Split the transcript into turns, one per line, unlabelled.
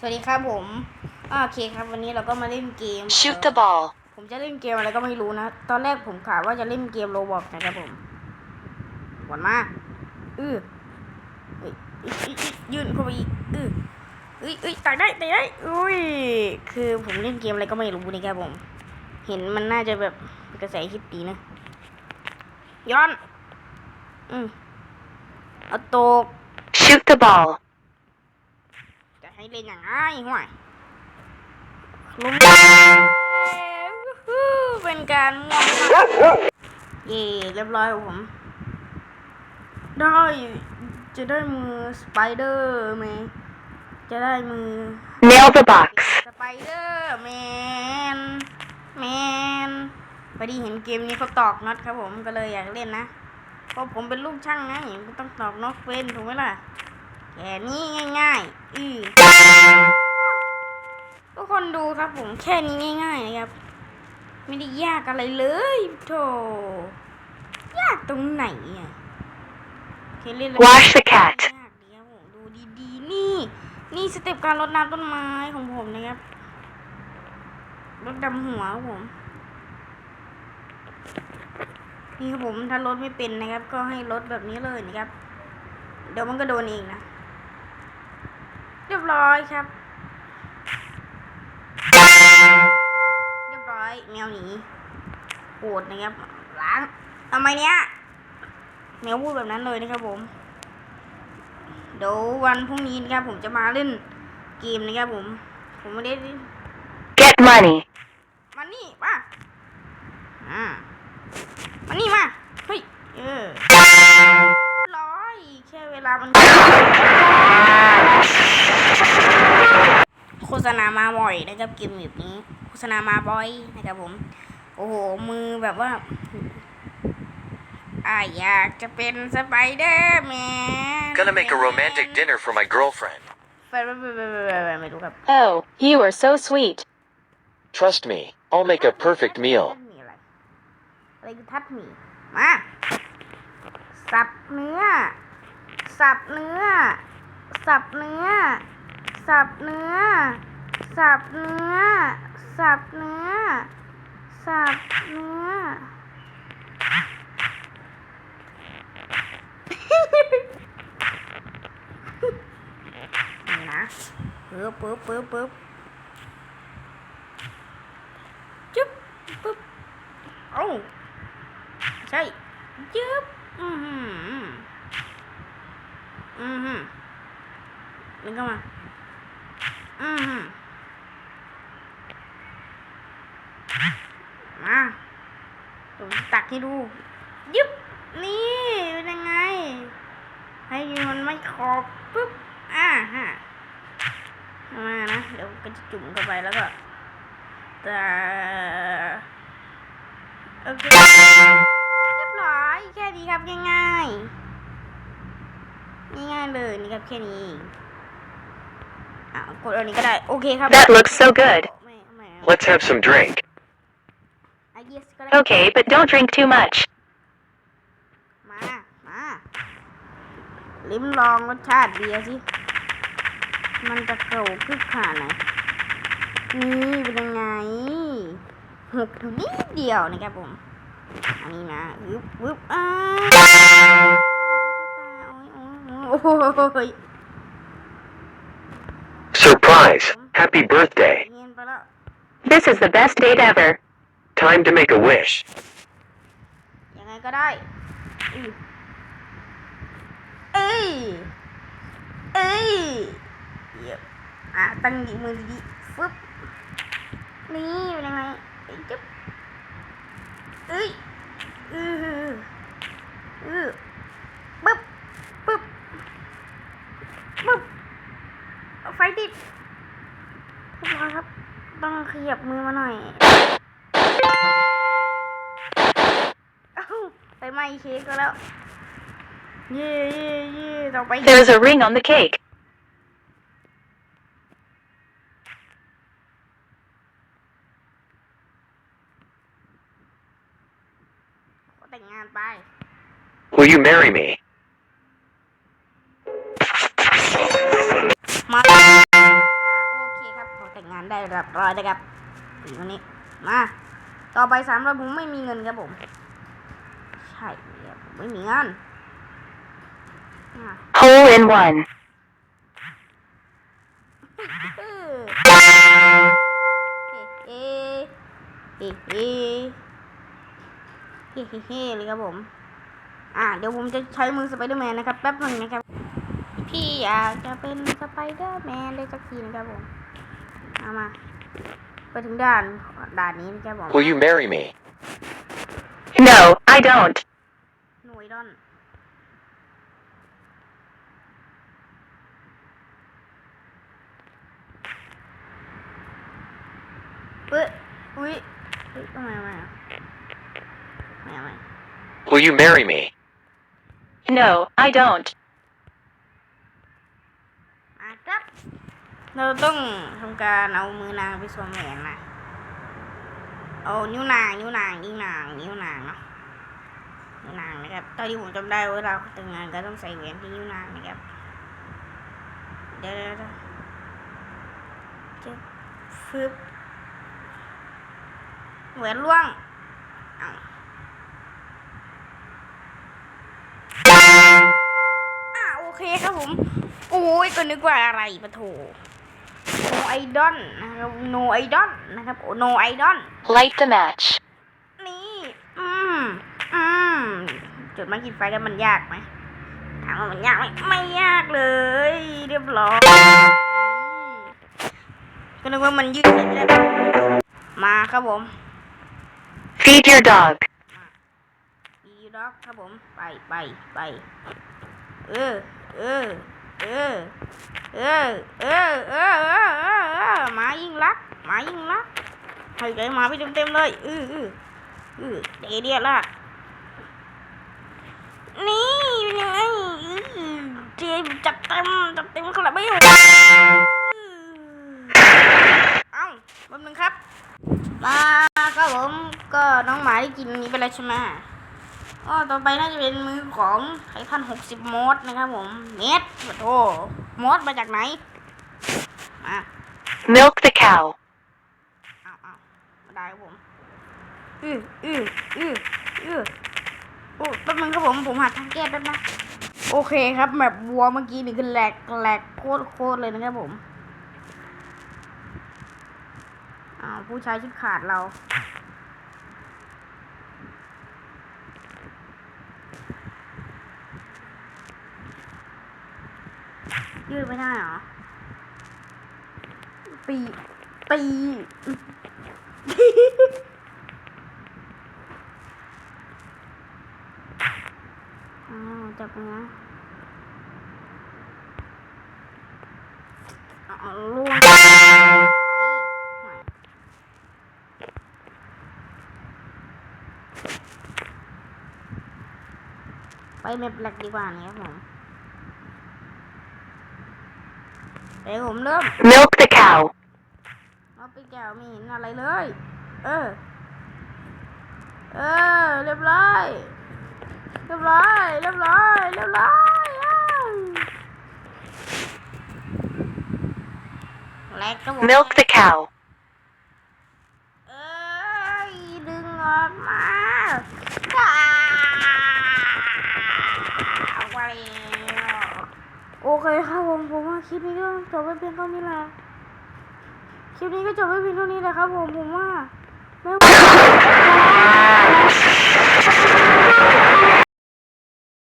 สวัสดีครับผมอ่าโอเคครับ วันนี้เราก็มาเล่นเกม
Shoot
เอ่
the
อ
ball.
ผมจะเล่นเกมอะไรก็ไม่รู้นะ ตอนแรกผมกะว่าจะเล่นเกมโรบอกนะครับผมหวนมาอือเอ้ยอิ๊ยอิ๊ยอิ๊ยยื่นเข้าไปอีกอือเอ้ยเอ้ยตักได้ตักได้อุ้ย คือผมเล่นเกมอะไรก็ไม่รู้นะครับผม เห็นมันน่าจะแบบเป็นกระแสฮิตดีนะ ย้อน อืมเอาตก
Shoot the ball.
จะให้เล่นอย่างไรห่วยลุมเป็นการม่วงเย่เรียบร้อยครับผม ได้จะได้มือสไปเดอร์แมนจะได้มือ
Nail the box.
สไปเดอร์แมนแมนพอดีเห็นเกมนี้เขาตอกน็อตครับผมก็เลยอยากเล่นนะ เพราะผมเป็นลูกช่างนะผมต้องตอกน็อตเป็นถูกไหมล่ะ แค่นี้ง่ายๆ อือทุกคนดูครับผมแค่นี้ง่ายๆนะครับ ไม่ได้ยากอะไรเลยโธ่ยากตรงไหนอะแค่เล่นแล้ว
Wash the cat
ยากดีครับผมดูดีๆ นี่ นี่สเต็ปการรดน้ำต้นไม้ของผมนะครับรดดำหัวครับผมนี่ครับผมถ้ารถไม่เป็นนะครับ ก็ให้รถแบบนี้เลยนะครับ เดี๋ยวมันก็โดนเองนะ เรียบร้อยครับ เรียบร้อยแมวหนีโกรธนะครับล้างทำไมเนี้ยแมวพูดแบบนั้นเลยนะครับผม เดี๋ยววันพรุ่งนี้นะครับผมจะมาเล่นเกมนะครับผม ผมไม่ได้
Get money.
มานี่มาอ่ามานี่มาเฮ้ยเออร้อยแค่เวลามันโฆ ษณามาบ่อยนะครับเกมแบบนี้โฆษณามาบ่อยนะครับผม โอ้โหมือแบบว่าอ่าอยากจะเป็นสไปเดอร์แมน
Gonna make a romantic dinner for my girlfriend.
ไปไปไปไปไปไปไม่รู้ครับ
Oh, you are so sweet.
Trust me, I'll make a perfect meal.
มีอะไรอะไรคือทัดหมี่มา สับเนื้อ สับเนื้อ สับเนื้อ สับเนื้อ สับเนื้อ สับเนื้อ สับเนื้อนี่นะปึ๊บปึ๊บปึ๊บปึ๊บจึ๊บปึ๊บเอ้าใช่จึ๊บอือหืออือหือนึกเข้ามาอือหือ มาผมตักให้ดูยึบนี่เป็นยังไง ให้มันไม่ขอบปึ๊บอ่าฮะมานะเดี๋ยวก็จะจุ่มเข้าไปแล้วก็แต่โอเคเรียบร้อยแค่นี้ครับง่ายๆง่ายๆเลยนี่ครับแค่นี้เองอะกดอันนี้ก็ได้โอเคครับ
That looks so good.
ไม่ไม่
Let's have some drink.
อะ yes ก็ได้
Okay, but don't drink too much.
มา มา ลิ้มลองรสชาติเบียร์สิ มันจะโกรกขึ้นขนาดไหน นี่เป็นยังไงหกอยู่นิดเดียวนะครับผม อันนี้นะอึ๊บอึ๊บอ้าโอ้ยโอ้ยโอ้ย
Surprise! Happy birthday!
เงียนไปแล้ว
This is the best date ever.
Time to make a wish.
ยังไงก็ได้อื้อเอ้ยเอ้ยเยี่ยมอะตั้งดีมือดีๆฟึบนี่เป็นยังไงเอ้ยจึ๊บเอ้ย อือหืออือปึ๊บ ปึ๊บ ปึ๊บเอาไฟติดเรียบร้อยครับ ต้องขยับมือมาหน่อย เอ้าไปไหม้ เค้กก็แล้วเย่เย่เย่ต่อไป
There's a ring on the cake.
แต่งงานไป
Will you marry me?
มาเรียบร้อยนะครับอีกวันนี้ มา ต่อไปสามร้อยผมไม่มีเงินครับผม ใช่ครับผมไม่มีเงินอะ
Hole in one.
เออเฮ้เฮ้เฮ้เฮ้เฮ้เฮ้เลยครับผม อะเดี๋ยวผมจะใช้มือสไปเดอร์แมนนะครับแป๊บหนึงนะครับ พี่อยากจะเป็นสไปเดอร์แมนได้สักทีนะครับผม เอามา ไปถึงด่านด่านนี้นะครับผม
Will you marry me?
No, I don't.
หน่วยดอนเฮ้ยอุ้ยเฮ้ยทำไมทำไมอะทำไมทำไม
Will you marry me?
No, I don't.
มาครับ เราต้องทำการเอามือนางไปสวมแหวนนะเอานิ้วนางนิ้วนางนิ้วนางนิ้วนางเนาะ นิ้วนางนะครับตอนที่ผมจำได้เว่าแต่งงานก็ต้องใส่แหวนที่นิ้วนางนะครับเดี๋ยวเดี๋ยวเดี๋ยวจะฟึบแหวนล่วงอ่าโอเคครับผม โอ้ยก็นึกว่าอะไรปะโถโนไอดอนนะครับโนไอดอนนะครับโนไอดอน
Light the match.
นี่ อืม อืม จุดมากินไฟกันมันยากไหมถามว่ามันยากไหมไม่ยากเลย เรียบร้อยก็นึกว่ามันยืดเสร็จแล้วมาครับผม
Feed your dog.
ดีด็อกครับผมไปไปไปเออเออเออเออเออเออเออเออเออหมายิ่งรักหมายิ่งรักให้ใจหมาไปเต็มๆเลยอืออืออือเดเดียละนี่เป็นยังไงอือเจมจัดเต็มจัดเต็มขนาดไม่หมดเอ้าแป๊บนึงครับ มาครับผมก็น้องหมาได้กินอันนี้ไปแล้วใช่ไหมอ๋อต่อไปน่าจะเป็นมือของไททันหกสิบมดนะครับผมเม็ดโอ้โหมดมาจากไหนมา
Milk the cow.
เอาเอามาได้ครับผมอืออืออืออือโอ้แป๊บนึงครับผมผมหาทางแก้แป๊บนะ โอเคครับแบบวัวเมื่อกี้นี่คือแหลกแหลกโคตรโคตรเลยนะครับผมอ้าวผู้ชายชิบขาดเรา ยืดไม่ได้เหรอ ปี ปี อ้าว จับนะเอาล่วงไปเม็บแหลกดีกว่านี้ครับผมเดี๋ยวผมเริ่ม
Milk the cow.
เอาไปแก้วไม่เห็นอะไรเลย เออ เออ เรียบร้อย เรียบร้อยเรียบร้อยเรียบร้อยอ้าวแลกครับผม
Milk the cow.
เอ้ยดึงออกมาอ้าเอาไปแล้วโอเคครับผมผมว่าคลิปนี้ก็จบไปเพียงเท่านี้แหละคลิปนี้ก็จบไปเพียงเท่านี้แหละครับผมผมว่า